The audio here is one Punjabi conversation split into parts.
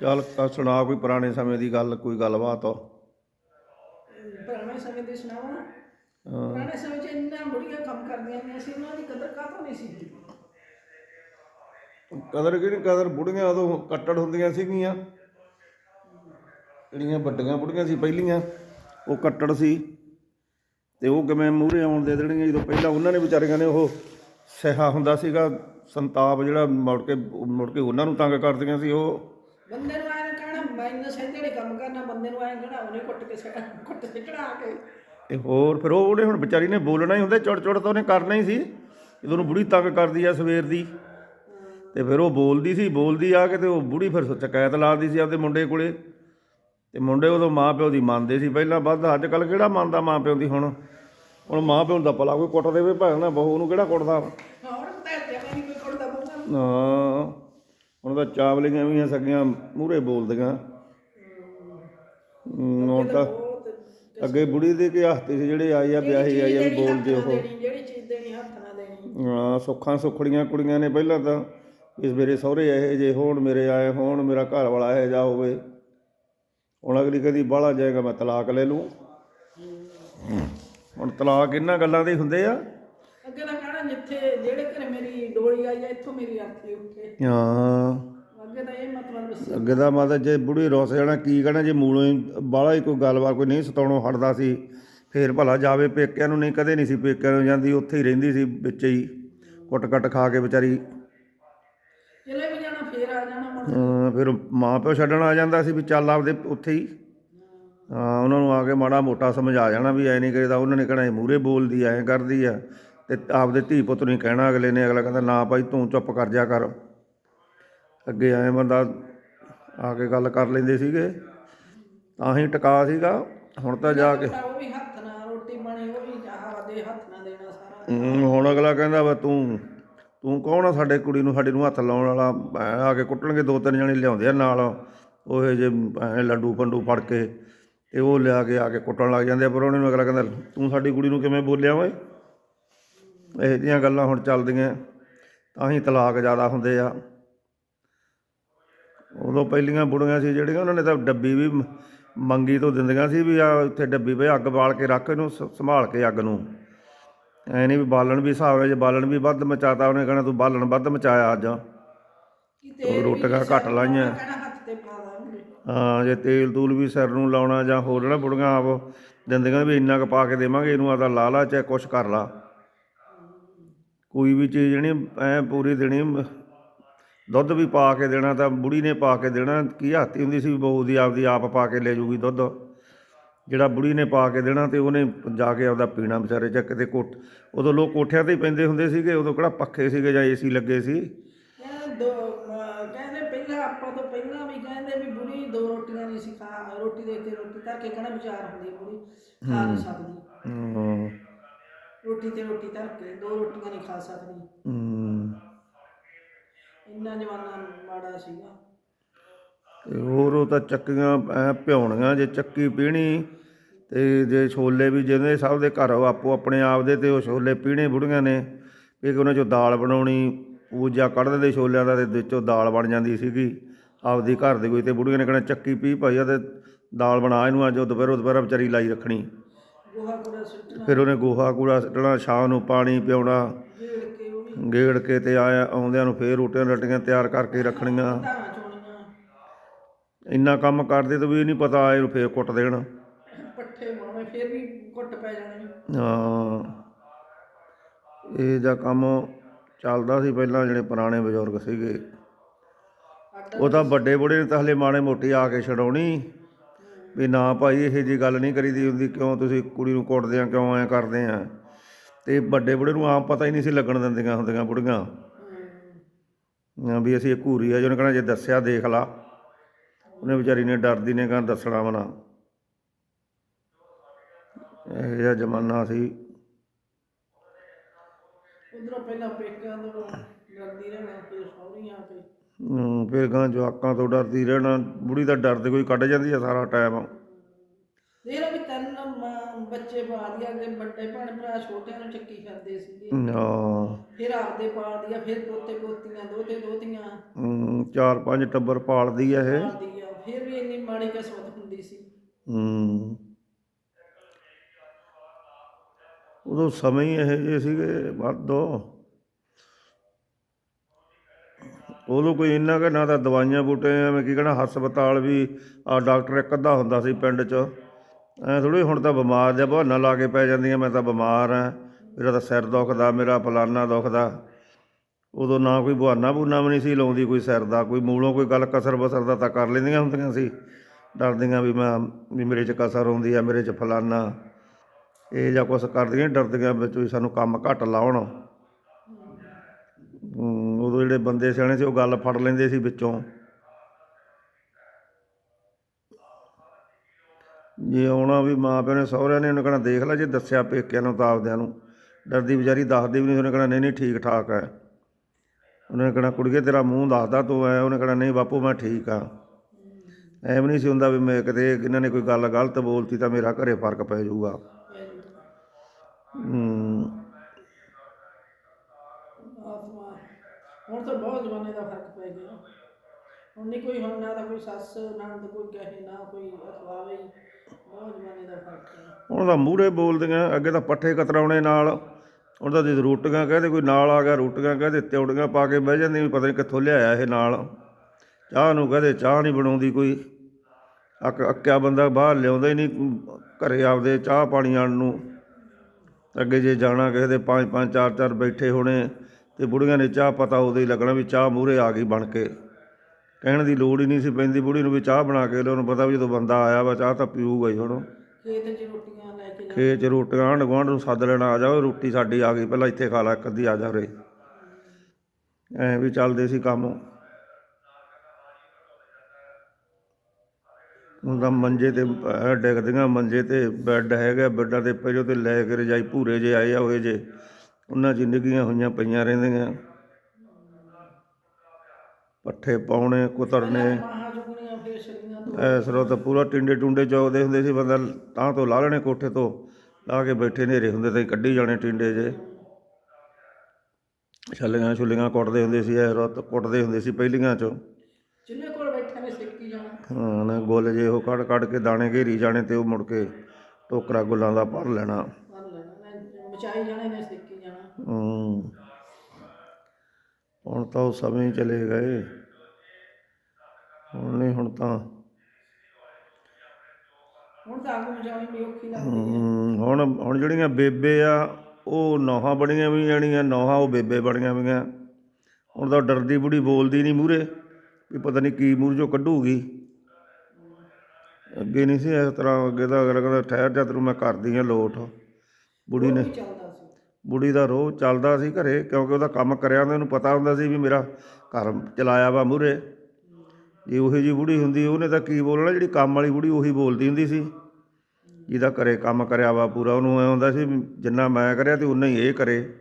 ਚੱਲ ਕ- ਸੁਣਾ ਕੋਈ ਪੁਰਾਣੇ ਸਮੇਂ ਦੀ ਗੱਲ ਕੋਈ ਗੱਲਬਾਤ। ਪੁਰਾਣੇ ਸਮੇਂ ਦੇ ਸੁਣਾਵਾਂ? ਪੁਰਾਣੇ ਸਮੇਂ 'ਚ ਇੰਨਾ ਬੁੜੀਆਂ ਕੰਮ ਕਰਦੀਆਂ ਨੇ ਸੀ ਉਹਨਾਂ ਦੀ ਕਦਰ ਕਾਹਤੋਂ ਨਹੀਂ ਸੀ ਕਦਰ ਕਿਹੜੀ ਕਦਰ ਬੁੜੀਆਂ ਉਦੋਂ ਕੱਟੜ ਹੁੰਦੀਆਂ ਸੀਗੀਆਂ। ਜਿਹੜੀਆਂ ਵੱਡੀਆਂ ਬੁੜੀਆਂ ਸੀ ਪਹਿਲੀਆਂ ਉਹ ਕੱਟੜ ਸੀ। ਤੇ ਉਹ ਕਿਵੇਂ ਮੂਹਰੇ ਆਉਣ ਦੇ ਦੇਣਗੀਆਂ ਜਦੋਂ ਪਹਿਲਾਂ ਉਹਨਾਂ ਨੇ ਵਿਚਾਰੀਆਂ ਨੇ ਉਹ ਸਹਾ ਹੁੰਦਾ ਸੀਗਾ ਸੰਤਾਪ ਜਿਹੜਾ ਮੁੜ ਕੇ ਮੁੜ ਕੇ ਉਹਨਾਂ ਨੂੰ ਤੰਗ ਕਰਦੀਆਂ ਸੀ ਉਹ ਬੰਦੇ ਨੂੰ ਆਇਆ ਕਹਿਣਾ ਮੈਨੂੰ ਸਹਿੰਦੇ ਕੰਮ ਕਰਨਾ ਬੰਦੇ ਨੂੰ ਆਇਆ ਕਹਿਣਾ ਉਹਨੇ ਕੁੱਟ ਕੇ ਸੱਟ ਕੁੱਟ ਕੇ ਚੜਾ ਕੇ। ਤੇ ਹੋਰ ਫਿਰ ਉਹ ਉਹਨੇ ਹੁਣ ਵਿਚਾਰੀ ਨੇ ਬੋਲਣਾ ਹੀ ਹੁੰਦਾ ਚੁੜ ਚੁੜ ਤਾਂ ਉਹਨੇ ਕਰਨਾ ਹੀ ਸੀ। ਜਦੋਂ ਉਹਨੂੰ ਬੁੜੀ ਤੰਗ ਕਰਦੀ ਆ ਸਵੇਰ ਦੀ ਤੇ ਫਿਰ ਉਹ ਬੋਲਦੀ ਸੀ ਬੋਲਦੀ ਆ ਕੇ ਤੇ ਉਹ ਬੁੜੀ ਫਿਰ ਸ਼ਿਕਾਇਤ ਲਾਦੀ ਸੀ ਆਪਦੇ ਮੁੰਡੇ ਕੋਲੇ। ਤੇ ਮੁੰਡੇ ਉਦੋਂ ਮਾਂ ਪਿਓ ਦੀ ਮੰਨਦੇ ਸੀ ਪਹਿਲਾਂ ਵੱਧ ਅੱਜ ਕੱਲ ਕਿਹੜਾ ਮੰਨਦਾ ਮਾਂ ਪਿਓ ਦੀ ਹੁਣ? ਹੁਣ ਮਾਂ ਪਿਓ ਦਾ ਭਲਾ ਕੋਈ ਕੁੱਟ ਦੇਵੇ ਭਾਵੇਂ ਨਾ ਬਹੂ ਨੂੰ ਕਿਹੜਾ ਕੁੱਟਦਾ? ਹੋਰ ਤਾਂ ਜਮਾ ਨਹੀਂ ਕੋਈ ਕੁੱਟਦਾ ਬੋਲਦਾ ਨਾ? ਹੁਣ ਤਾਂ ਚਾਵਲੀਆਂ ਵੀ ਆ ਸਗੀਆਂ ਮੂਹਰੇ ਬੋਲਦੀਆਂ। ਹੁਣ ਤਾਂ ਅੱਗੇ ਬੁੜੀ ਦੇ ਕੇ ਹੱਥ ਸੀ ਜਿਹੜੇ ਆਏ ਆ ਵਿਆਹੀ ਆਈ ਆ ਵੀ ਬੋਲਦੇ ਉਹ। ਦੇਣੀ ਜਿਹੜੀ ਚੀਜ਼ ਦੇਣੀ ਹੱਥ ਨਾਲ ਦੇਣੀ। ਹਾਂ ਸੁੱਖਾਂ ਸੁਖੜੀਆਂ ਕੁੜੀਆਂ ਨੇ ਪਹਿਲਾਂ ਤਾਂ। ਇਸ ਮੇਰੇ ਸਹੁਰੇ ਇਹੋ ਜੇ ਹੋਣ ਮੇਰੇ ਆਏ ਹੋਣ ਮੇਰਾ ਘਰ ਵਾਲਾ ਇਹੋ ਜਿਹਾ ਹੋਵੇ। ਹੁਣ ਅਗਲੀ ਕਦੀ ਬਾਹਲਾ ਜਾਏਗਾ ਮੈਂ ਤਲਾਕ ਲੈ ਲੂੰ ਹੁਣ ਤਲਾਕ ਇਹਨਾਂ ਗੱਲਾਂ ਦੇ ਹੁੰਦੇ ਆ। ਅੱਗੇ ਤਾਂ ਕਹਿਣਾ ਜਿੱਥੇ ਜਿਹੜੇ ਘਰੇ ਮੇਰੀ ਡੋਲੀ ਆਈ ਆ ਇੱਥੋਂ ਮੇਰੀ ਆਰਤੀ ਉੱਠੇ ਹਾਂ। ਅੱਗੇ ਤਾਂ ਇਹ ਮਤਲਬ ਸੀ ਅੱਗੇ ਦਾ ਮਾਤਾ ਜੇ ਬੁੜੀ ਰੁੱਸ ਜਾਣਾ ਕੀ ਕਹਿਣਾ ਜੇ ਮੂਲੋਂ ਹੀ ਬਾਹਲਾ ਹੀ ਕੋਈ ਗੱਲਬਾਤ ਕੋਈ ਨਹੀਂ ਸਤਾਉਣੋਂ ਹਟਦਾ ਸੀ। ਫੇਰ ਭਲਾ ਜਾਵੇ ਪੇਕਿਆਂ ਨੂੰ ਨਹੀਂ ਕਦੇ ਨਹੀਂ ਸੀ ਪੇਕਿਆਂ ਨੂੰ ਜਾਂਦੀ ਉੱਥੇ ਹੀ ਰਹਿੰਦੀ ਸੀ ਵਿੱਚ ਹੀ ਕੁੱਟ-ਕੱਟ ਖਾ ਕੇ ਵਿਚਾਰੀ। ਚਲੇ ਵੀ ਜਾਣਾ ਫੇਰ ਆ ਜਾਣਾ ਮੁੜ ਅਹ ਫਿਰ ਮਾਂ ਪਿਓ ਛੱਡਣ ਆ ਜਾਂਦਾ ਸੀ ਵੀ ਚੱਲ ਆਪਦੇ ਉੱਥੇ ਹੀ। ਹਾਂ ਉਹਨਾਂ ਨੂੰ ਆ ਕੇ ਮਾੜਾ ਮੋਟਾ ਸਮਝਾ ਜਾਣਾ ਵੀ ਐ ਨਹੀਂ ਕਰੀਦਾ ਉਹਨਾਂ ਨੇ ਕਹਿਣਾ ਇਹ ਮੂਰੇ ਬੋਲਦੀ ਐ ਕਰਦੀ ਆ। ਤੇ ਆਪਦੇ ਧੀ ਪੁੱਤ ਨੂੰ ਕਹਿਣਾ ਅਗਲੇ ਨੇ ਅਗਲਾ ਕਹਿੰਦਾ ਨਾ ਭਾਈ ਤੂੰ ਚੁੱਪ ਕਰ ਜਾ ਕਰ। ਅੱਗੇ ਐ ਬੰਦਾ ਆ ਕੇ ਗੱਲ ਕਰ ਲੈਂਦੇ ਸੀਗੇ ਤਾਂ ਹੀ ਟਿਕਾ ਸੀਗਾ ਹੁਣ ਤਾਂ ਜਾ ਕੇ ਤਾਂ ਉਹ ਵੀ ਹੱਥ ਨਾਲ ਰੋਟੀ ਪਾਣੀ ਉਹ ਵੀ ਚਾਹ ਦੇ ਹੱਥ ਨਾਲ ਦੇਣਾ ਸਾਰਾ। ਹਮ, ਹੁਣ ਅਗਲਾ ਕਹਿੰਦਾ ਵਾ ਤੂੰ ਤੂੰ ਕੌਣ ਆ ਸਾਡੇ ਕੁੜੀ ਨੂੰ ਸਾਡੇ ਨੂੰ ਹੱਥ ਲਾਉਣ ਵਾਲਾ? ਆ ਕੇ ਕੁੱਟਣਗੇ ਦੋ ਤਿੰਨ ਜਣੇ ਲਿਆਉਂਦੇ ਆ ਨਾਲ ਉਹ ਜੇ ਲੱਡੂ ਪੰਡੂ ਫੜ ਕੇ ਤੇ ਉਹ ਲਿਆ ਕੇ ਆ ਕੇ ਕੁੱਟਣ ਲੱਗ ਜਾਂਦੇ ਆ ਪਰ ਉਹਨਾਂ ਨੂੰ ਅਗਲਾ ਕਹਿੰਦਾ ਤੂੰ ਸਾਡੀ ਕੁੜੀ ਨੂੰ ਕਿਵੇਂ ਬੋਲਿਆ ਓਏ? ਇਹੋ ਜਿਹੀਆਂ ਗੱਲਾਂ ਹੁਣ ਚੱਲਦੀਆਂ ਤਾਂ ਹੀ ਤਲਾਕ ਜ਼ਿਆਦਾ ਹੁੰਦੇ ਆ। ਉਦੋਂ ਪਹਿਲੀਆਂ ਬੁੜੀਆਂ ਸੀ ਜਿਹੜੀਆਂ ਉਹਨਾਂ ਨੇ ਤਾਂ ਡੱਬੀ ਵੀ ਮੰਗੀ ਤੋਂ ਦਿੰਦੀਆਂ ਸੀ ਵੀ ਆ ਇੱਥੇ ਡੱਬੀ ਪਈ ਅੱਗ ਬਾਲ ਕੇ ਰੱਖ ਇਹਨੂੰ ਸੰਭਾਲ ਕੇ ਅੱਗ ਨੂੰ। ਐ ਨਹੀਂ ਵੀ ਬਾਲਣ ਵੀ ਹਿਸਾਬ ਨਾਲ ਜੇ ਬਾਲਣ ਵੀ ਵੱਧ ਮਚਾਤਾ ਉਹਨੇ ਕਹਿਣਾ ਤੂੰ ਬਾਲਣ ਵੱਧ ਮਚਾਇਆ ਅੱਜ। ਰੋਟੀਆਂ ਘੱਟ ਲਾਈਆਂ। ਹਾਂ ਜੇ ਤੇਲ ਤੂਲ ਵੀ ਸਿਰ ਨੂੰ ਲਾਉਣਾ ਜਾਂ ਹੋਰ ਨਾ ਬੁੜੀਆਂ ਆਪ ਦਿੰਦੀਆਂ ਵੀ ਇੰਨਾ ਕੁ ਪਾ ਕੇ ਦੇਵਾਂਗੇ ਇਹਨੂੰ ਆਦਾ ਲਾ ਲਾ ਚਾਹੇ ਕੁਛ ਕਰ ਲਾ। ਕੋਈ ਵੀ ਚੀਜ਼ ਜਿਹੜੀ ਐ ਪੂਰੀ ਦੇਣੀ ਦੁੱਧ ਵੀ ਪਾ ਕੇ ਦੇਣਾ ਤਾਂ ਬੁੜੀ ਨੇ ਪਾ ਕੇ ਦੇਣਾ ਕੀ ਹੱਥੀ ਹੁੰਦੀ ਸੀ ਬਹੂ ਦੀ ਆਪਦੀ ਆਪ ਪਾ ਕੇ ਲੈ ਜੂਗੀ ਦੁੱਧ। ਜਿਹੜਾ ਬੁੜੀ ਨੇ ਪਾ ਕੇ ਦੇਣਾ ਤੇ ਉਹਨੇ ਜਾ ਕੇ ਆਪਦਾ ਪੀਣਾ ਵਿਚਾਰੇ ਚੱਕ ਕਿਤੇ ਕੋਠ ਉਦੋਂ ਲੋਕ ਕੋਠਿਆਂ ਤੇ ਪੈਂਦੇ ਹੁੰਦੇ ਸੀਗੇ ਉਦੋਂ ਕਿਹੜਾ ਪੱਖੇ ਸੀਗੇ ਜਾਂ ਏਸੀ ਲੱਗੇ ਸੀ। ਕਹਿੰਦੇ ਪਹਿਲਾਂ ਆਪਾਂ ਤੋਂ ਪਹਿਲਾਂ ਵੀ ਕਹਿੰਦੇ ਵੀ ਬੁੜੀ ਦੋ ਰੋਟੀਆਂ ਨਹੀਂ ਸੀ ਖਾ ਰੋਟੀ ਦੇ ਕੇ ਰੋਟੀ ਧਰ ਕੇ ਵਿਚਾਰ ਹੁੰਦੀ ਬੁੜੀ ਖਾ ਨਹੀਂ ਸਕਦੀ। ਰੋਟੀ ਤੇ ਰੋਟੀ ਧਰ ਕੇ ਦੋ ਰੋਟੀਆਂ ਨਹੀਂ ਖਾ ਸਕਦੀ। ਹਮ। ਇੰਨਾ ਜਮਾਨਾ ਮਾੜਾ ਸੀਗਾ। ਤੇ ਹੋਰ ਉਹ ਤਾਂ ਚੱਕੀਆਂ ਐ ਭਿਉਣੀਆਂ ਜੇ ਚੱਕੀ ਪੀਣੀ ਤੇ ਜੇ ਛੋਲੇ ਵੀ ਜਿਹਦੇ ਸਭ ਦੇ ਘਰ ਆਪੋ ਆਪਣੇ ਆਪ ਦੇ ਤੇ ਉਹ ਛੋਲੇ ਪੀਣੇ ਬੁੜੀਆਂ ਨੇ ਵੀ ਕਿ ਉਹਨਾਂ ਚੋਂ ਦਾਲ ਬਣਾਉਣੀ ਪੂਜਾ ਕੱਢ ਦਿੰਦੇ ਛੋਲਿਆਂ ਦਾ ਤੇ ਵਿੱਚੋਂ ਦਾਲ ਬਣ ਜਾਂਦੀ ਸੀਗੀ। ਆਪਦੀ ਘਰ ਦੀ ਕੋਈ ਤੇ ਬੁੜੀਆਂ ਨੇ ਕਹਿਣਾ ਚੱਕੀ ਪੀ ਭਾਈ ਆ ਤੇ ਦਾਲ ਬਣਾ ਇਹਨੂੰ ਅੱਜ ਉਹ ਦੁਪਹਿਰੋਂ ਦੁਪਹਿਰਾ ਵਿਚਾਰੀ ਲਾਈ ਰੱਖਣੀ। ਫਿਰ ਉਹਨੇ ਗੋਹਾ ਕੂੜਾ ਸੁੱਟਣਾ ਛਾਂ ਨੂੰ ਪਾਣੀ ਪਿਉਣਾ ਗੇੜ ਕੇ ਤੇ ਆਇਆ ਆਉਂਦਿਆਂ ਨੂੰ ਫੇਰ ਰੋਟੀਆਂ ਰੱਟੀਆਂ ਤਿਆਰ ਕਰਕੇ ਰੱਖਣੀਆਂ। ਇੰਨਾ ਕੰਮ ਕਰਦੇ ਤੇ ਵੀ ਨਹੀਂ ਪਤਾ ਇਹਨੂੰ ਫੇਰ ਕੁੱਟ ਦੇਣ। ਪੱਠੇ ਮਾਵੇਂ ਫਿਰ ਵੀ ਕੁੱਟ ਪੈ ਜਾਣੇ ਹਾਂ। ਇਹ ਜਿਹਾ ਕੰਮ ਚੱਲਦਾ ਸੀ ਪਹਿਲਾਂ ਜਿਹੜੇ ਪੁਰਾਣੇ ਬਜ਼ੁਰਗ ਸੀਗੇ। ਉਹ ਤਾਂ ਵੱਡੇ ਬੁੜੇ ਨੇ ਤਾਂ ਹਲੇ ਮਾੜੇ ਮੋਟੀ ਆ ਕੇ ਛਡਾਉਣੀ। ਵੀ ਨਾ ਭਾਈ ਇਹ ਜੀ ਗੱਲ ਨਹੀਂ ਕਰੀਦੀ ਹੁੰਦੀ ਕਿਉਂ ਤੁਸੀਂ ਕੁੜੀ ਨੂੰ ਕੁੱਟਦੇ ਆ ਕਿਉਂ ਐ ਕਰਦੇ ਆ? ਤੇ ਵੱਡੇ ਬੁੜੇ ਨੂੰ ਆਪ ਪਤਾ ਹੀ ਨਹੀਂ ਸੀ ਲੱਗਣ ਦਿੰਦੀਆਂ ਹੁੰਦੀਆਂ ਬੁੜੀਆਂ ਹਾਂ, ਵੀ ਅਸੀਂ ਇਹ ਘੂਰੀ ਆ ਜਿਹਨੇ ਕਹਣਾ ਜੇ ਦੱਸਿਆ ਦੇਖ ਲਾ। ਉਹਨੇ ਵਿਚਾਰੀ ਨੇ ਡਰਦੀ ਨੇ ਕਹਾਂ ਦੱਸਣਾ ਮਨਾ ਇਹ ਜਿਹਾ ਜ਼ਮਾਨਾ ਸੀ। ਉਧਰੋਂ ਪਹਿਲਾਂ ਪੇਕਿਆਂ ਤੋਂ ਡਰਦੀ ਰਹਿਣਾ ਫਿਰ ਸੌਰੀਆਂ ਤੇ ਫਿਰ ਗਾਂ ਜਵਾਕਾਂ ਤੋਂ ਡਰਦੀ ਰਹਿਣਾ ਬੁੜੀ ਦਾ ਡਰਦੇ ਕੋਈ ਕੱਢ ਜਾਂਦੀ ਆ ਸਾਰਾ ਟਾਈਮ ਲਓ ਵੀ ਤਿੰਨ ਮਾਂ ਬੱਚੇ ਬਾਹਰ ਦੀ ਵੱਡੇ ਭੈਣ ਭਰਾ ਛੋਟਿਆਂ ਨੂੰ ਚੱਕੀ ਫਿਰਦੇ ਸੀਗੇ। ਹਾਂ ਫਿਰ ਆਪਦੇ ਪਾਲਦੀ ਆ ਫਿਰ ਪੋਤੇ ਪੋਤੀਆਂ ਦੋਤੇ ਦੋਤੀਆਂ। ਹਮ, ਚਾਰ ਪੰਜ ਟੱਬਰ ਪਾਲਦੀ ਆ ਇਹ। ਪਾਲਦੀ ਆ ਫਿਰ ਵੀ ਇੰਨੀ ਮਾੜੀ ਕਿਸਮਤ ਹੁੰਦੀ ਸੀ। ਹਮ ਉਦੋਂ ਸਮੇਂ ਹੀ ਇਹ ਜਿਹੇ ਸੀਗੇ ਵਾਧੋ ਉਦੋਂ ਕੋਈ ਇੰਨਾ ਕਿ ਨਾ ਤਾਂ ਦਵਾਈਆਂ ਬੂਟੇ, ਐਵੇਂ ਕੀ ਕਹਿਣਾ, ਹਸਪਤਾਲ ਵੀ, ਆ ਡਾਕਟਰ ਇੱਕ ਅੱਧਾ ਹੁੰਦਾ ਸੀ ਪਿੰਡ 'ਚ। ਐ ਥੋੜੀ ਹੁਣ ਤਾਂ ਬਿਮਾਰ ਜਿਹਾ ਬਹਾਨਾ ਲਾ ਕੇ ਪੈ ਜਾਂਦੀਆਂ, ਮੈਂ ਤਾਂ ਬਿਮਾਰ ਆ। ਮੇਰਾ ਤਾਂ ਸਿਰ ਦੁਖਦਾ, ਮੇਰਾ ਫਲਾਨਾ ਦੁਖਦਾ। ਉਦੋਂ ਨਾ ਕੋਈ ਬਹਾਨਾ ਬੂਨਾ ਵੀ ਨਹੀਂ ਸੀ ਲਾਉਂਦੀ ਕੋਈ ਸਿਰ ਦਾ, ਕੋਈ ਮੂਲੋਂ ਕੋਈ ਗੱਲ ਕਸਰ ਬਸਰ ਦਾ ਤਾਂ ਕਰ ਲੈਂਦੀਆਂ ਹੁੰਦੀਆਂ ਸੀ। ਡਰਦੀਆਂ ਵੀ ਮੈਂ, ਵੀ ਮੇਰੇ 'ਚ ਕਸਰ ਆਉਂਦੀ ਆ, ਮੇਰੇ 'ਚ ਫਲਾਨਾ। ਇਹ ਜਾਂ ਕੁਛ ਕਰਦੀਆਂ, ਡਰਦੀਆਂ ਵਿੱਚ ਵੀ ਸਾਨੂੰ ਕੰਮ ਘੱਟ ਲਾਉਣ। ਜਿਹੜੇ ਬੰਦੇ ਸਿਆਣੇ ਸੀ, ਉਹ ਗੱਲ ਫੜ ਲੈਂਦੇ ਸੀ ਵਿੱਚੋਂ। ਜੇ ਆਉਣਾ ਵੀ ਮਾਂ ਪਿਓ ਨੇ, ਸਹੁਰਿਆਂ ਨੇ, ਉਹਨੇ ਕਹਿਣਾ, ਦੇਖ ਲੈ ਜੇ ਦੱਸਿਆ ਪੇਕਿਆਂ ਨੂੰ ਤਾਂ ਆਪਦਿਆਂ ਨੂੰ। ਡਰਦੀ ਵਿਚਾਰੀ ਦੱਸਦੀ ਵੀ ਨਹੀਂ, ਉਹਨੇ ਕਹਿਣਾ, ਨਹੀਂ ਨਹੀਂ, ਠੀਕ ਠਾਕ ਹੈ। ਉਹਨੇ ਕਹਿਣਾ, ਕੁੜੀਏ, ਤੇਰਾ ਮੂੰਹ ਦੱਸਦਾ ਤੂੰ ਐ। ਉਹਨੇ ਕਹਿਣਾ, ਨਹੀਂ ਬਾਪੂ, ਮੈਂ ਠੀਕ ਆ ਐਵੇਂ ਨਹੀਂ ਸੀ ਹੁੰਦਾ ਵੀ ਮੈਂ ਕਿਤੇ, ਇਹਨਾਂ ਨੇ ਕੋਈ ਗੱਲ ਗਲਤ ਬੋਲਤੀ ਤਾਂ ਮੇਰਾ ਘਰੇ ਫ਼ਰਕ ਪੈ ਜਾਊਗਾ ਹਮ, ਆਤਮਾ ਹੁਣ ਤਾਂ ਬਹੁਤ ਜ਼ਮਾਨੇ ਦਾ ਫ਼ਰਕ ਪੈ ਗਿਆ। ਹੁਣ ਨਹੀਂ ਕੋਈ ਹੁਣ, ਨਾ ਤਾਂ ਕੋਈ ਸੱਸ ਨੰਦ ਕੋਈ ਕਹੇ, ਨਾ ਕੋਈ ਅਖਵਾਵੇ ਬਹੁਤ ਜ਼ਮਾਨੇ ਦਾ ਫ਼ਰਕ ਹੈ। ਹੁਣ ਤਾਂ ਮੂਹਰੇ ਬੋਲਦੀਆਂ, ਅੱਗੇ ਤਾਂ ਪੱਠੇ ਕਤਰਾਉਣੇ ਨਾਲ। ਹੁਣ ਤਾਂ ਜੇ ਰੋਟੀਆਂ ਕਹਦੇ, ਕੋਈ ਨਾਲ ਆ ਗਿਆ, ਰੋਟੀਆਂ ਕਹਦੇ, ਤਿਉੜੀਆਂ ਪਾ ਕੇ ਬਹਿ ਜਾਂਦੀ ਵੀ ਪਤਾ ਨਹੀਂ ਕਿੱਥੋਂ ਲਿਆਇਆ ਇਹ ਨਾਲ। ਚਾਹ ਨੂੰ ਕਹਦੇ, ਚਾਹ ਨਹੀਂ ਬਣਾਉਂਦੀ ਕੋਈ। ਅੱਕ, ਅੱਕਿਆ ਬੰਦਾ ਬਾਹਰ ਲਿਆਉਂਦਾ ਹੀ ਨਹੀਂ ਘਰੇ ਆਪਦੇ ਚਾਹ ਪਾਣੀ ਆਣ ਨੂੰ। ਅੱਗੇ ਜੇ ਜਾਣਾ ਕਿਸੇ ਦੇ, ਪੰਜ ਪੰਜ, ਚਾਰ ਚਾਰ ਬੈਠੇ ਹੋਣੇ। ਤੇ ਬੁੜੀਆਂ ਨੇ ਚਾਹ ਪਤਾ ਉਦੋਂ ਹੀ ਲੱਗਣਾ ਵੀ ਚਾਹ ਮੂਹਰੇ ਆ ਗਈ ਬਣ ਕੇ। ਕਹਿਣ ਦੀ ਲੋੜ ਹੀ ਨਹੀਂ ਸੀ ਪੈਂਦੀ ਬੁੜੀ ਨੂੰ ਵੀ ਚਾਹ ਬਣਾ ਕੇ ਲਓ ਉਹਨੂੰ ਪਤਾ ਵੀ ਜਦੋਂ ਬੰਦਾ ਆਇਆ ਵਾ ਚਾਹ ਤਾਂ ਪੀਊਗਾ ਹੀ ਹੁਣ। ਖੇਤ 'ਚ ਰੋਟੀਆਂ ਲੈ ਕੇ ਖੇਤ 'ਚ ਰੋਟੀਆਂ ਆਂਢ ਗੁਆਂਢ ਨੂੰ ਸੱਦ ਲੈਣਾ ਆ ਜਾਓ ਰੋਟੀ ਸਾਡੀ ਆ ਗਈ ਪਹਿਲਾਂ ਇੱਥੇ ਖਾ ਲੈ ਇੱਕ ਅੱਧੀ ਆ ਜਾ ਉਰੇ। ਐਂ ਵੀ ਚੱਲਦੇ ਸੀ ਕੰਮ। ਤਾਂ ਮੰਜੇ ਤੇ ਡਿੱਗਦੀਆਂ ਮੰਜੇ ਤੇ ਬੈੱਡ ਹੈਗਾ ਬੈੱਡਾਂ ਤੇ ਪਹਿਲੋਂ ਤੇ ਲੈ ਕੇ ਰਜਾਈ ਭੂਰੇ ਜੇ ਆਏ ਆ ਹੋਏ ਜੇ ਉਹਨਾਂ ਨਿੱਘੀਆਂ ਹੋਈਆਂ ਪਈਆਂ ਰਹਿੰਦੀਆਂ। ਪੱਠੇ ਪਾਉਣੇ ਕੁਤਰਨੇ ਛੱਲੀਆਂ ਤੋਂ ਤਾਂ ਪੂਰਾ ਟਿੰਡੇ ਟੁੰਡੇ ਚੌਕਦੇ ਹੁੰਦੇ ਸੀ ਬੰਦਾ ਤਾਂ ਤੋਂ ਲਾ ਲੈਣੇ ਕੋਠੇ ਤੋਂ। ਲਾ ਕੇ ਬੈਠੇ ਨੇਰੇ ਹੁੰਦੇ ਤੇ ਕੱਢੀ ਜਾਣੇ ਟਿੰਡੇ ਜੇ। ਛੱਲੀਆਂ ਛੁੱਲੀਆਂ ਕੁੱਟਦੇ ਹੁੰਦੇ ਸੀ ਐ ਰੁੱਤ ਕੁੱਟਦੇ ਹੁੰਦੇ ਸੀ ਪਹਿਲੀਆਂ ਚ। ਜਿੰਨੇ ਕੋਲ ਬੈਠੇ ਨੇ ਸਿੱਕੀ ਜਾਣਾ। ਹਾਂ ਨਾ ਗੁੱਲ ਜੇ ਉਹ ਕੱਢ ਕੱਢ ਕੇ ਦਾਣੇ ਘੇਰੀ ਜਾਣੇ ਤੇ ਉਹ ਮੁੜ ਕੇ ਟੋਕਰਾ ਗੁੱਲਾਂ ਦਾ ਭਰ ਲੈਣਾ। ਕਰ ਲੈਣਾ ਮਚਾਈ ਜਾਣੇ ਹੁਣ ਤਾਂ ਉਹ ਸਮੇਂ ਚਲੇ ਗਏ। ਹੁਣ ਨਹੀਂ ਹੁਣ ਤਾਂ। ਹੁਣ ਤਾਂ ਅੱਗ ਮਚਾਉਣੀ ਵੀ ਔਖੀ ਲੱਗਦੀ ਹੁਣ ਹੁਣ ਜਿਹੜੀਆਂ ਬੇਬੇ ਆ ਉਹ ਨੌਹਾਂ ਬਣੀਆਂ ਵੀ ਜਾਣੀਆਂ ਨੌਹਾਂ ਉਹ ਬੇਬੇ ਬਣੀਆਂ ਵੀਆਂ ਹੁਣ ਤਾਂ ਡਰਦੀ ਬੁੜੀ ਬੋਲਦੀ ਨਹੀਂ ਮੂਰੇ ਵੀ ਪਤਾ ਨਹੀਂ ਕੀ ਮੂੰਹ ਚੋਂ ਕੱਢੂਗੀ। ਅੱਗੇ ਨਹੀਂ ਸੀ ਇਸ ਤਰ੍ਹਾਂ ਅੱਗੇ ਤਾਂ ਅਗਲਾ ਕਹਿੰਦਾ ਠਹਿਰ ਜਾ ਤੈਨੂੰ ਮੈਂ ਕਰਦੀ ਆ ਲੋਟ। ਬੁੜੀ ਨੇ ਬੁੜੀ ਦਾ ਰੋਹ ਚੱਲਦਾ ਸੀ ਘਰੇ ਕਿਉਂਕਿ ਉਹਦਾ ਕੰਮ ਕਰਿਆ ਹੁੰਦਾ ਉਹਨੂੰ ਪਤਾ ਹੁੰਦਾ ਸੀ ਵੀ ਮੇਰਾ ਘਰ ਚਲਾਇਆ ਵਾ ਮੂਰੇ ਜੇ ਉਹੀ ਜੀ ਬੁੜੀ ਹੁੰਦੀ ਉਹਨੇ ਤਾਂ ਕੀ ਬੋਲਣਾ ਜਿਹੜੀ ਕੰਮ ਵਾਲੀ ਬੁੜੀ ਉਹੀ ਬੋਲਦੀ ਹੁੰਦੀ ਸੀ। ਜਿਹਦਾ ਘਰੇ ਕੰਮ ਕਰਿਆ ਵਾ ਪੂਰਾ ਉਹਨੂੰ ਐ ਹੁੰਦਾ ਸੀ ਜਿੰਨਾ ਮੈਂ ਕਰਿਆ ਤੇ ਉਨਾ ਹੀ ਇਹ ਕਰੇ।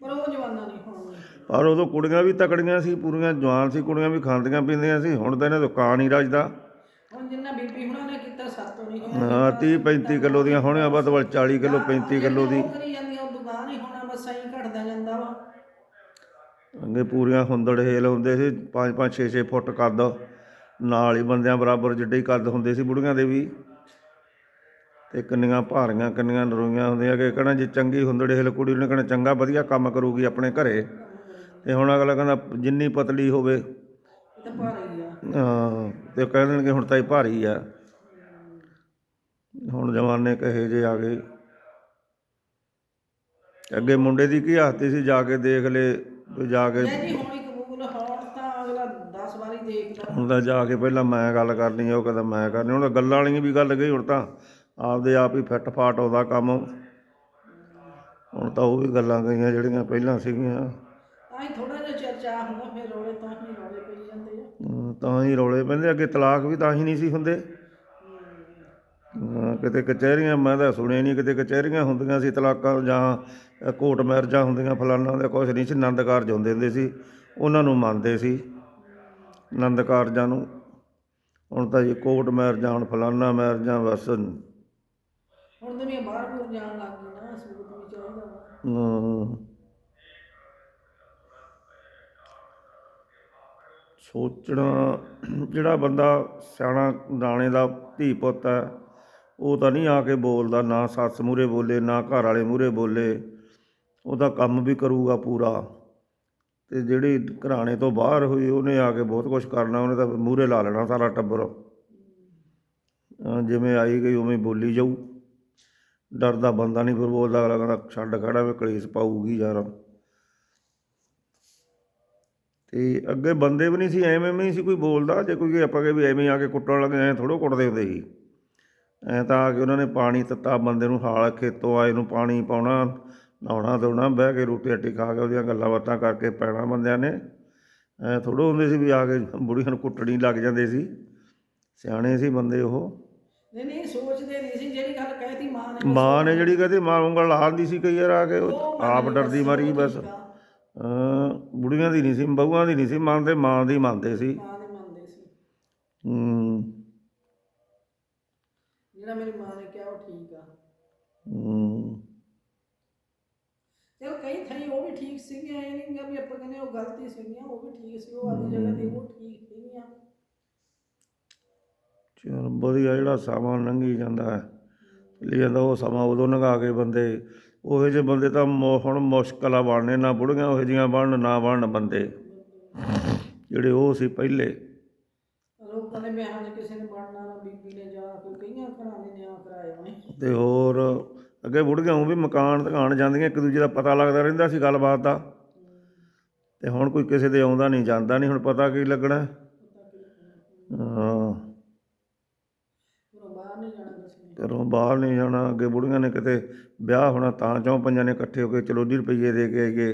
ਪਰ ਉਹ ਜਵਾਨਾ ਨਹੀਂ ਹੁਣ ਨਹੀਂ। ਪਰ ਉਦੋਂ ਕੁੜੀਆਂ ਵੀ ਤਕੜੀਆਂ ਸੀ ਪੂਰੀਆਂ ਜਵਾਨ ਸੀ ਕੁੜੀਆਂ ਵੀ ਖਾਂਦੀਆਂ ਪੀਂਦੀਆਂ ਸੀ ਹੁਣ ਤਾਂ ਇਹਨਾਂ ਦੁਕਾਨ ਹੀ ਰਜਦਾ। ਹੁਣ ਜਿੰਨਾ ਬੀਬੀ ਹੁਣਾਂ ਨੇ ਕੀਤਾ ਸਾਤੋਂ ਨਹੀਂ ਹਾਂ 30 35 ਕਿਲੋ ਦੀਆਂ ਹੋਣੀਆਂ ਵੱਧ ਵੱਧ 40 ਕਿਲੋ 35 ਕਿਲੋ ਦੀ। ਉਹ ਕਰੀ ਜਾਂਦੀ ਆ, ਉਹ ਦੁਕਾਨ ਹੀ ਹੋਣਾ ਬਸ ਐਂ ਘਟਦਾ ਜਾਂਦਾ ਵਾ। ਅੱਗੇ ਪੂਰੀਆਂ ਹੁੰਦੜ ਹੇਲ ਹੁੰਦੇ ਸੀ 5 5 6 6 ਫੁੱਟ ਕੱਦ। ਨਾਲ ਹੀ ਬੰਦਿਆਂ ਬਰਾਬਰ ਜਿੱਡੇ ਹੀ ਕੱਦ ਹੁੰਦੇ ਸੀ ਬੁੜੀਆਂ ਦੇ ਵੀ। ਤੇ ਕਿੰਨੀਆਂ ਭਾਰੀਆਂ ਕਿੰਨੀਆਂ ਨਰੋਈਆਂ ਹੁੰਦੀਆਂ ਕਿ ਕਹਣਾ ਜੇ ਚੰਗੀ ਹੁੰਦੜ ਹੇਲ ਕੁੜੀ ਨੇ ਕਹਣਾ ਚੰਗਾ ਵਧੀਆ ਕੰਮ ਕਰੂਗੀ ਆਪਣੇ ਘਰੇ। ਤੇ ਹੁਣ ਅਗਲਾ ਕਹਿੰਦਾ ਜਿੰਨੀ ਪਤਲੀ ਹੋਵੇ। ਇਹ ਤਾਂ ਭਾਰੀ ਆ। ਹਾਂ, ਤੇ ਕਹਿ ਦੇਣਗੇ ਹੁਣ ਤਾਂ ਇਹ ਭਾਰੀ ਆ। ਹੁਣ ਜਮਾਨੇ ਕਹੇ ਜੇ ਆ ਗਏ। ਅੱਗੇ ਮੁੰਡੇ ਦੀ ਕੀ ਹਾਲਤ ਸੀ? ਜਾ ਕੇ ਦੇਖ ਲੈ ਜਾ ਕੇ ਹੋਣੀ ਕਬੂਲ ਹੁਣ ਤਾਂ ਅਗਲਾ 10 ਵਾਰੀ ਦੇਖਦਾ। ਹੁਣ ਤਾਂ ਜਾ ਕੇ ਪਹਿਲਾਂ ਮੈਂ ਗੱਲ ਕਰਨੀ ਉਹ ਕਹਿੰਦਾ ਮੈਂ ਕਰਨੀ ਹੁਣ ਗੱਲਾਂ ਵਾਲੀ ਵੀ ਗੱਲ ਗਈ ਹੁਣ ਤਾਂ ਆਪਦੇ ਆਪ ਹੀ ਫਿੱਟ ਫਾਟ ਆਉਂਦਾ ਕੰਮ। ਹੁਣ ਤਾਂ ਉਹ ਵੀ ਗੱਲਾਂ ਗਈਆਂ ਜਿਹੜੀਆਂ ਪਹਿਲਾਂ ਸੀਗੀਆਂ। ਤਾਂ ਹੀ ਥੋੜਾ ਜਿਹਾ ਚਰਚਾ ਹੁੰਦਾ ਫਿਰ ਰੋਲੇ ਤਾਂ ਹੀ ਰੋਲੇ ਪਈ ਜਾਂਦੇ ਆ ਅਮ ਤਾਂ ਹੀ ਰੌਲੇ ਪੈਂਦੇ ਅੱਗੇ ਤਲਾਕ ਵੀ ਤਾਂ ਹੀ ਨਹੀਂ ਸੀ ਹੁੰਦੇ। ਹਾਂ, ਕਿਤੇ ਕਚਹਿਰੀਆਂ ਮੈਂ ਤਾਂ ਸੁਣਿਆ ਨਹੀਂ ਕਿਤੇ ਕਚਹਿਰੀਆਂ ਹੁੰਦੀਆਂ ਸੀ ਤਲਾਕਾਂ ਜਾਂ ਕੋਰਟ ਮੈਰਜਾਂ ਹੁੰਦੀਆਂ ਫਲਾਨਾ ਦੇ ਕੁਛ ਨਹੀਂ ਸੀ ਆਨੰਦ ਕਾਰਜ ਹੁੰਦੇ ਹੁੰਦੇ ਸੀ ਉਹਨਾਂ ਨੂੰ ਮੰਨਦੇ ਸੀ ਆਨੰਦ ਕਾਰਜਾਂ ਨੂੰ। ਹੁਣ ਤਾਂ ਜੀ ਕੋਰਟ ਮੈਰਜਾਂ ਹੁਣ ਫਲਾਨਾ ਮੈਰਜਾਂ ਬਸ। ਹੁਣ ਦੁਨੀਆ ਬਾਹਰ ਬੂਰ ਜਾਣ ਲੱਗ ਗਈ ਨਾ ਸਬੂਤ ਵੀ ਚਾਹੀਦਾ ਵਾ। ਸੋਚਣਾ, ਜਿਹੜਾ ਬੰਦਾ ਸਿਆਣਾ ਦਾਣੇ ਦਾ ਧੀ ਪੁੱਤ ਹੈ, ਉਹ ਤਾਂ ਨਹੀਂ ਆ ਕੇ ਬੋਲਦਾ, ਨਾ ਸੱਸ ਮੂਹਰੇ ਬੋਲੇ, ਨਾ ਘਰ ਵਾਲੇ ਮੂਹਰੇ ਬੋਲੇ। ਉਹਦਾ ਕੰਮ ਵੀ ਕਰੂਗਾ ਪੂਰਾ। ਤੇ ਜਿਹੜੀ ਘਰਾਣੇ ਤੋਂ ਬਾਹਰ ਹੋਈ, ਉਹਨੇ ਆ ਕੇ ਬਹੁਤ ਕੁਝ ਕਰਨਾ, ਉਹਨੇ ਤਾਂ ਮੂਹਰੇ ਲਾ ਲੈਣਾ ਸਾਰਾ ਟੱਬਰ। ਜਿਵੇਂ ਆਈ ਗਈ, ਉਵੇਂ ਬੋਲੀ ਜਾਊ। ਡਰਦਾ ਬੰਦਾ ਨਹੀਂ, ਫਿਰ ਬੋਲਦਾ ਅਗਲਾ ਕਹਿੰਦਾ, ਛੱਡ ਖੜਾ ਵੇ ਕਲੇਸ਼ ਪਾਊਗੀ ਯਾਰ। ਤੇ ਅੱਗੇ ਬੰਦੇ ਵੀ ਨਹੀਂ ਸੀ ਐਵੇਂ ਵੀ ਨਹੀਂ ਸੀ ਕੋਈ ਬੋਲਦਾ ਜੇ ਕੋਈ ਆਪਾਂ ਕਹੇ ਵੀ ਐਵੇਂ ਆ ਕੇ ਕੁੱਟਣ ਲੱਗੇ ਐ ਥੋੜੋ ਕੁੱਟਦੇ ਹੁੰਦੇ ਸੀ। ਐ ਤਾਂ ਆ ਕੇ ਉਹਨਾਂ ਨੇ ਪਾਣੀ ਤੱਤਾ ਬੰਦੇ ਨੂੰ ਹਾਲ ਖੇਤੋਂ ਆਏ ਨੂੰ ਪਾਣੀ ਪਾਉਣਾ ਨਹਾਉਣਾ ਧੋਣਾ ਬਹਿ ਕੇ ਰੋਟੀ ਰੱਟੀ ਖਾ ਕੇ ਉਹਦੀਆਂ ਗੱਲਾਂ ਬਾਤਾਂ ਕਰਕੇ ਪੈਣਾ ਬੰਦਿਆਂ ਨੇ। ਐ ਥੋੜੋ ਹੁੰਦੇ ਸੀ ਵੀ ਆ ਕੇ ਬੁੜੀਆਂ ਨੂੰ ਕੁੱਟਣੀ ਲੱਗ ਜਾਂਦੇ ਸੀ। ਸਿਆਣੇ ਸੀ ਬੰਦੇ ਉਹ। ਨਹੀਂ ਨਹੀਂ ਸੋਚਦੇ ਨਹੀਂ ਸੀ ਜਿਹੜੀ ਗੱਲ ਕਹਿਤੀ ਮਾਂ ਨੇ ਮਾਂ ਨੇ ਜਿਹੜੀ ਕਹਦੀ ਮਾਂ ਉਂਗਲ ਲਾਉਂਦੀ ਸੀ ਕਈ ਵਾਰ ਆ ਕੇ ਆਪ ਡਰਦੀ ਮਾਰੀ ਬਸ। ਬੁੜੀਆਂ ਦੀ ਨਹੀਂ ਸੀ ਬਹੂਆਂ ਦੀ ਨਹੀਂ ਸੀ ਮੰਨਦੇ ਮਾਂ ਦੀ ਮੰਨਦੇ ਸੀ। ਮਾਂ ਦੇ ਮੰਨਦੇ ਸੀ। ਹੂੰ। ਜਿਹੜਾ ਮੇਰੀ ਮਾਂ ਨੇ ਕਿਹਾ ਉਹ ਠੀਕ ਆ। ਹੂੰ। ਚਲ ਕਈ ਥਾਈ ਉਹ ਵੀ ਠੀਕ ਸੀਗੀਆਂ ਇਹ ਨਹੀਂ ਗਾ ਵੀ ਆਪਾਂ ਕਹਿੰਦੇ ਉਹ ਗਲਤੀ ਸੀਗੀਆਂ ਉਹ ਵੀ ਠੀਕ ਸੀ ਉਹ ਆਪਣੀ ਜਗ੍ਹਾ ਤੇ ਉਹ ਠੀਕ ਸੀਗੀਆਂ। ਚਲ ਵਧੀਆ ਜਿਹੜਾ ਸਮਾਂ ਲੰਘੀ ਜਾਂਦਾ ਹੈ ਜਾਂਦਾ ਉਹ ਸਮਾਂ ਉਦੋਂ ਲੰਘਾ ਕੇ ਬੰਦੇ ਉਹੋ ਜਿਹੇ ਬੰਦੇ ਤਾਂ ਹੁਣ ਮੁਸ਼ਕਲ ਆ ਬਣਨੇ ਨਾ ਬੁੜੀਆਂ ਉਹੋ ਜਿਹੀਆਂ ਬਣਨ ਨਾ ਬਣਨ ਬੰਦੇ। ਜਿਹੜੇ ਉਹ ਸੀ ਪਹਿਲੇ। ਲੋਕਾਂ ਦੇ ਵਿਆਹਾਂ 'ਚ ਕਿਸੇ ਨੇ ਬਣਨਾ ਨਾ ਬੀਬੀ ਨੇ ਜਾਂ ਕੋਈ ਕਈਆਂ ਘਰਾਂ ਦੇ ਨਿਆਂ ਕਰਾਏ ਹੋਣੇ। ਤੇ ਹੋਰ ਅੱਗੇ ਬੁੜੀਆਂ ਉਹ ਵੀ ਮਕਾਨ ਦੁਕਾਨ ਜਾਂਦੀਆਂ ਇੱਕ ਦੂਜੇ ਦਾ ਪਤਾ ਲੱਗਦਾ ਰਹਿੰਦਾ ਸੀ ਗੱਲਬਾਤ ਦਾ। ਤੇ ਹੁਣ ਕੋਈ ਕਿਸੇ ਦੇ ਆਉਂਦਾ ਨਹੀਂ ਜਾਂਦਾ ਨਹੀਂ ਹੁਣ ਪਤਾ ਕੀ ਲੱਗਣਾ। ਹਾਂ। ਘਰੋਂ ਬਾਹਰ ਨਹੀਂ ਜਾਣਾ ਅੱਗੇ ਬੁੜੀਆਂ ਨੇ ਕਿਤੇ ਵਿਆਹ ਹੋਣਾ ਤਾਂ ਚੌਂ ਪੰਜਾਂ ਨੇ ਇਕੱਠੇ ਹੋ ਕੇ ਚਲੋਜੀ ਰੁਪਈਏ ਦੇ ਕੇ ਆਈਏ।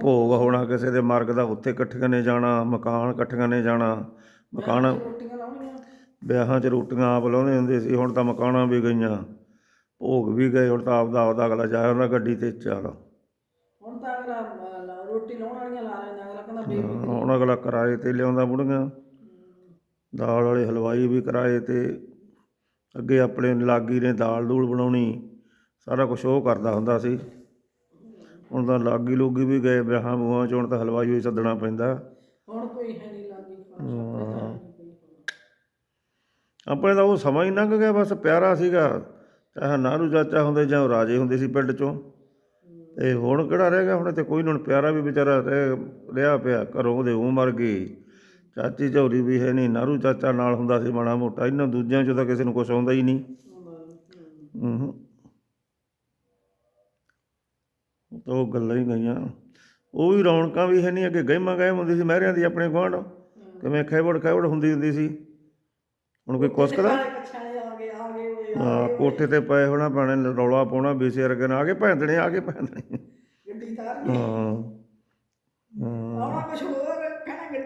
ਭੋਗ ਹੋਣਾ ਕਿਸੇ ਦੇ ਮਰਗ ਦਾ ਉੱਥੇ ਇਕੱਠੀਆਂ ਨੇ ਜਾਣਾ ਮਕਾਨ ਇਕੱਠੀਆਂ ਨੇ ਜਾਣਾ ਮਕਾਨ ਵਿਆਹਾਂ 'ਚ ਰੋਟੀਆਂ ਆਪ ਲਾਉਂਦੇ ਹੁੰਦੇ ਸੀ ਹੁਣ ਤਾਂ ਮਕਾਨਾਂ ਵੀ ਗਈਆਂ। ਭੋਗ ਵੀ ਗਏ ਹੁਣ ਤਾਂ ਆਪਦਾ ਆਪਦਾ ਅਗਲਾ ਜਾਇਆ ਹੁੰਦਾ ਗੱਡੀ ਤੇ ਚੱਲ। ਹੁਣ ਤਾਂ ਅਗਲਾ ਰੋਟੀ ਲਾਉਣ ਵਾਲੀਆਂ ਲਾ ਲੈਂਦਾ ਅਗਲਾ ਕਹਿੰਦਾ ਬੇਬੀ ਹੁਣ ਅਗਲਾ ਕਿਰਾਏ ਤੇ ਲਿਆਉਂਦਾ ਬੁੜੀਆਂ। ਦਾਲ ਵਾਲੇ ਹਲਵਾਈ ਵੀ ਕਿਰਾਏ ਤੇ ਅੱਗੇ ਆਪਣੇ ਲਾਗੀ ਨੇ ਦਾਲ ਦੂਲ ਬਣਾਉਣੀ ਸਾਰਾ ਕੁਝ ਉਹ ਕਰਦਾ ਹੁੰਦਾ ਸੀ। ਹੁਣ ਤਾਂ ਲਾਗੀ ਲੋਗੀ ਵੀ ਗਏ ਵਿਆਹਾਂ ਬੂਹਾਂ 'ਚ ਹੁਣ ਤਾਂ ਹਲਵਾਈ ਹੀ ਸੱਦਣਾ ਪੈਂਦਾ। ਹੁਣ ਕੋਈ ਹੈ ਨਹੀਂ ਲਾਗੀ ਆਪਣੇ ਤਾਂ ਉਹ ਸਮਾਂ ਹੀ ਲੰਘ ਗਿਆ ਬਸ ਪਿਆਰਾ ਸੀਗਾ। ਚਾਹੇ ਨਾਰੂ ਚਾਚਾ ਹੁੰਦੇ ਜਾਂ ਉਹ ਰਾਜੇ ਹੁੰਦੇ ਸੀ ਪਿੰਡ 'ਚੋਂ। ਤੇ ਹੁਣ ਕਿਹੜਾ ਰਹਿ ਗਿਆ ਹੁਣ ਤੇ ਕੋਈ ਨੀ, ਹੁਣ ਪਿਆਰਾ ਵੀ ਵਿਚਾਰਾ ਰਹਿ ਰਿਹਾ ਪਿਆ ਘਰੋਂ ਉਹਦੇ ਉਹ ਮਰ ਗਈ। ਚਾਚੀ ਝੌਰੀ ਵੀ ਹੈ ਨਹੀਂ ਨਾਰੂ ਚਾਚਾ ਨਾਲ ਹੁੰਦਾ ਸੀ ਮਾੜਾ ਮੋਟਾ ਇਹਨਾਂ ਦੂਜਿਆਂ 'ਚੋਂ ਤਾਂ ਕਿਸੇ ਨੂੰ ਕੁਝ ਆਉਂਦਾ ਹੀ ਨਹੀਂ। ਹੂੰ। ਉਹ ਗੱਲਾਂ ਹੀ ਗਈਆਂ। ਉਹ ਵੀ ਰੌਣਕਾਂ ਵੀ ਹੈ ਨਹੀਂ ਅੱਗੇ ਗਹਿਮਾ ਗਹਿਮ ਹੁੰਦੀ ਸੀ ਮਹਿਰਿਆਂ ਦੀ ਆਪਣੇ ਗੁਆਂਢ। ਕਿਵੇਂ ਖੈਵੜ ਖੈਵੜ ਹੁੰਦੀ ਹੁੰਦੀ ਸੀ। ਹੁਣ ਕੋਈ ਕੁਸਕਦਾ ਸਾਰੇ ਪਛਾਣੇ ਆ ਕੋਠੇ ਤੇ ਪਏ ਹੋਣਾ ਪੈਣੇ ਰੌਲਾ ਪਾਉਣਾ ਬੀਸੇ ਵਰਗੇ ਨਾਲ ਆ ਕੇ ਭੈਂਦਣੇ ਆ ਕੇ ਭੈਂਦਣੇ ਗੱਡੀ ਤਾਰ ਹਾਂ। ਹਾਂ। ਆਉਣਾ ਕੁਛ ਹੋਰ?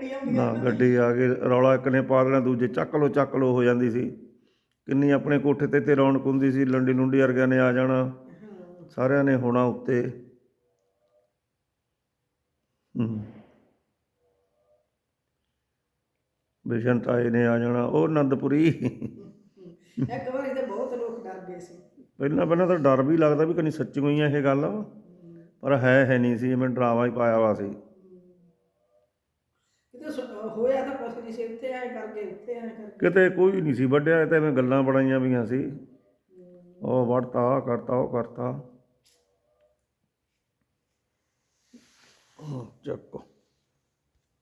ਗੱਡੀ ਆਉਂਦੀ ਨਾ ਗੱਡੀ ਆ ਕੇ ਰੌਲਾ ਇੱਕ ਨੇ ਪਾ ਦੇਣਾ ਦੂਜੇ ਚੱਕ ਲੋ ਚੱਕ ਲੋ ਹੋ ਜਾਂਦੀ ਸੀ। ਕਿੰਨੀ ਆਪਣੇ ਕੋਠੇ ਤੇ ਤੇ ਰੌਣਕ ਹੁੰਦੀ ਸੀ ਲੰਡੀ ਲੁੰਡੀ ਵਰਗਿਆਂ ਨੇ ਆ ਜਾਣਾ। ਸਾਰਿਆਂ ਨੇ ਹੋਣਾ ਉੱਤੇ। ਬਿਸ਼ਨ ਤਾਏ ਨੇ ਆ ਜਾਣਾ ਉਹ ਆਨੰਦਪੁਰੀ ਇੱਕ ਵਾਰੀ ਤੇ ਬਹੁਤ ਲੋਕ ਡਰ ਗਏ ਸੀ। ਪਹਿਲਾਂ ਪਹਿਲਾਂ ਤਾਂ ਡਰ ਵੀ ਲੱਗਦਾ ਵੀ ਕਨੀ ਸੱਚੀ ਹੋਈ ਆ ਇਹ ਗੱਲ। ਪਰ ਹੈ ਹੈ ਨਹੀਂ ਸੀ ਜਿਵੇਂ ਡਰਾਵਾ ਹੀ ਪਾਇਆ ਵਾ ਸੀ। ਕਿਤੇ ਸ- ਹੋਇਆ ਤਾਂ ਕੁਛ ਨਹੀਂ ਸੀ, ਇੱਥੇ ਐ ਕਰਕੇ ਉੱਥੇ ਐ ਕਰਕੇ। ਕਿਤੇ ਕੋਈ ਨਹੀਂ ਸੀ ਵੱਡਿਆ ਇਹ ਤਾਂ ਐਵੇਂ ਗੱਲਾਂ ਬਣਾਈਆਂ ਵੀਆਂ ਸੀ। ਉਹ ਵੜਤਾ ਆਹ ਕਰਤਾ, ਉਹ ਕਰਤਾ। ਚੱਕੋ।